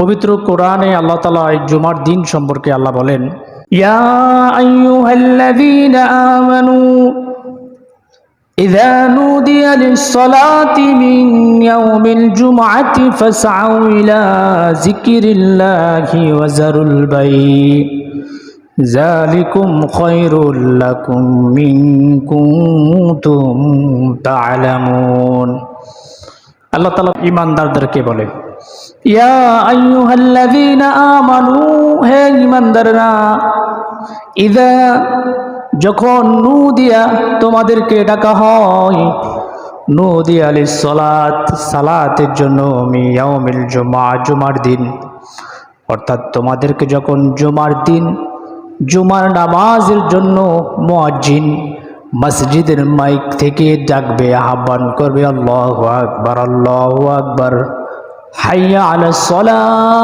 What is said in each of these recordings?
পবিত্র কোরআনে আল্লাহ তালা এই জুমার দিন সম্পর্কে আল্লাহ বলেন ইয়া আইয়ুহাল্লাযীনা আমানু إذا نودي للصلاة من يوم الجمعة فاسعوا إلى ذكر الله وذروا البيع ذلكم خير لكم إن كنتم تعلمون আল্লাহ তালা ইমানদারদেরকে বলে, ইয়া আইয়ুহাল্লাযীনা আমানু, হে ইমানদাররা ইদা যখন নু দিয়া তোমাদেরকে ডাকা হয়, নু দিয়া সলাত সালাতের জন্য মিয়াউমিল জুমা জুমার দিন। অর্থাৎ তোমাদেরকে যখন জুমার দিন, জুমার নামাজের জন্য মুয়াজ্জিন মসজিদের মাইক থেকে ডাকবে, আহ্বান করবে, আল্লাহ আকবর আল্লাহ আকবর। হাইয়া আলা সলা,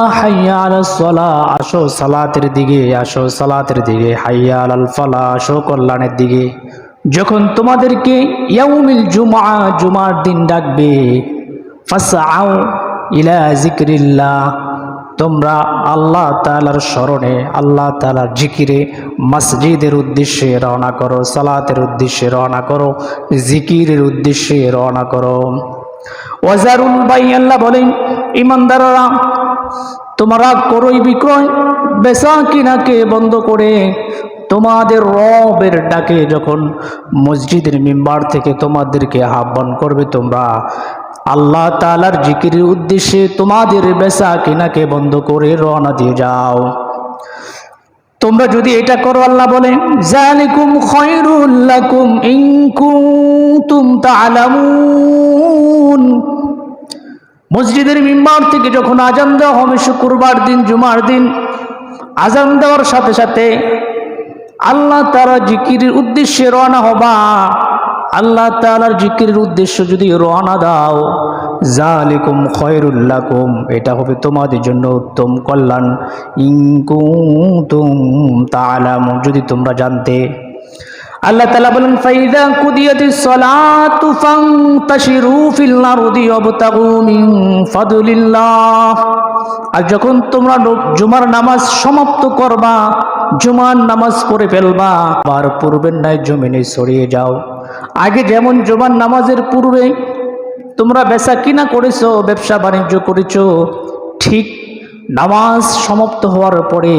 হাইয়া আলা সলা, আসো সালাতের দিকে, আসো সালাতের দিকে, হাইয়া আল ফালা, আসো কল্যাণের দিকে। যখন তোমাদেরকে ইয়াউমিল জুমা জুমার দিন ডাকবে ফাসাও ইলা জিক্রিল্লাহ তোমরা আল্লাহ তালার স্মরণে, আল্লাহ তালার জিকিরে মসজিদের উদ্দেশ্যে রওনা করো, সালাতের উদ্দেশ্যে রওনা করো, জিকিরের উদ্দেশ্যে রওনা করো। ওয়াজারুল বাই আল্লাহ বলেন, ইমানদাররা, তোমরা করই বিক্রয় বেচা কিনাকে বন্ধ করে তোমাদের রবের ডাকে যখন মসজিদের মেম্বার থেকে তোমাদেরকে আহ্বান করবে, তোমরা আল্লাহ তালার জিকিরের উদ্দেশ্যে তোমাদের বেচা কিনাকে বন্ধ করে রওনা দিয়ে যাও। তোমরা যদি এটা করো, আল্লাহ বলে জালিকুম মসজিদের মিম্বার থেকে যখন আজান দেওয়া হবে, শুক্রবার দিন, জুমার দিন, আজান দেওয়ার সাথে সাথে আল্লাহ তারা জিকিরের উদ্দেশ্যে রওনা হবা। আল্লাহ তালার জিকিরের উদ্দেশ্য যদি রওনা দাও জালিকুম খয়রুল্লাকুম এটা হবে তোমাদের জন্য উত্তম কল্যাণ। ইনকুম তালাম যদি তোমরা জানতে। আল্লাহ তালা বলেন ফাইদা কুদিয়াতি সলাতু ফান্তাশিরু ফিল আরদি ওয়াবতাগু মিন ফাদলিল্লাহ। আর যখন তোমরা জুমার নামাজ সমাপ্ত করবা জুমার নামাজ পড়ে ফেলবা, আবার পূর্বের ন্যায় জমিনে ছড়িয়ে যাও। আগে যেমন জুমার নামাজের পূর্বে তোমরা বেচা কিনা করেছ, ব্যবসা বাণিজ্য করেছ, ঠিক নামাজ সমাপ্ত হওয়ার পরে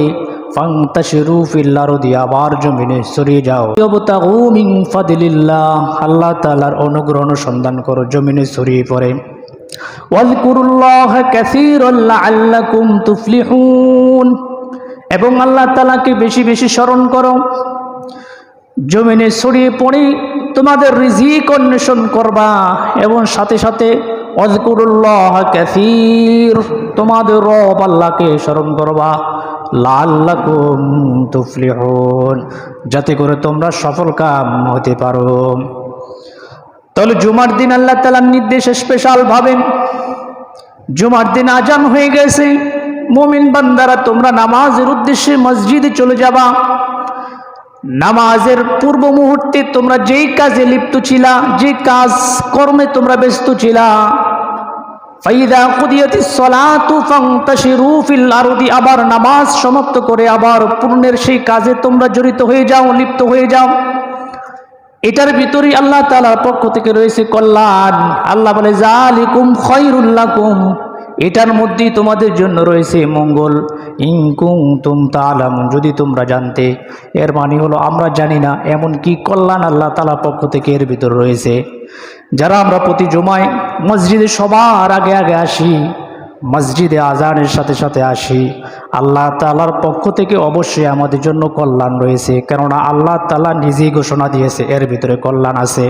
আবার জমিনে ছড়িয়ে যাও। আল্লাহ অনুগ্রহ করো, জমিনে ছড়িয়ে পড়ে। তুফলিহুন। এবং আল্লাহ তালাকে বেশি বেশি স্মরণ করো। জমিনে ছড়িয়ে পড়ে তোমাদের রিজিক অন্বেষণ করবা এবং সাথে সাথে অজকুরুল্লাহ ক্যাসির তোমাদের রব আল্লাহকে স্মরণ করবা। লাল্লাকুম যাতে করে তোমরা সফল কাম হতে পারো। তাহলে জুমার দিন আল্লাহ তালার নির্দেশে স্পেশাল ভাবেন জুমার দিন আজান হয়ে গেছে। মুমিন বান্দারা, তোমরা নামাজের উদ্দেশ্যে মসজিদে চলে যাবা। নামাজের পূর্ব মুহূর্তে তোমরা যেই কাজে লিপ্ত ছিলা, যে কাজ কর্মে তোমরা ব্যস্ত ছিলা, ফাইদা কুদিয়াতি সলাতু ফান্তাশিরু ফিল আরদি, আবার নামাজ সমাপ্ত করে আবার পূর্ণের সেই কাজে তোমরা জড়িত হয়ে যাও, লিপ্ত হয়ে যাও। এটার ভিতরেই আল্লাহ তাআলার পক্ষ থেকে রয়েছে কল্যাণ। আল্লাহ বলে জালিকুম খয়রুল্লাকুম এটার মধ্যেই তোমাদের জন্য রয়েছে মঙ্গল। ইংকুং তুম তালাম যদি তোমরা জানতে। এর মানে হলো আমরা জানি না এমন কি কল্যাণ আল্লাহ তালার পক্ষ থেকে এর ভিতর রয়েছে। যারা আমরা প্রতি জমায় মসজিদে সবার আগে আগে আসি, মসজিদে আজানের সাথে সাথে আসি, আল্লাহ তালার পক্ষ থেকে অবশ্যই আমাদের জন্য কল্যাণ রয়েছে। কেননা আল্লাহ তালা নিজেই ঘোষণা দিয়েছে, এর ভিতরে কল্যাণ আছে।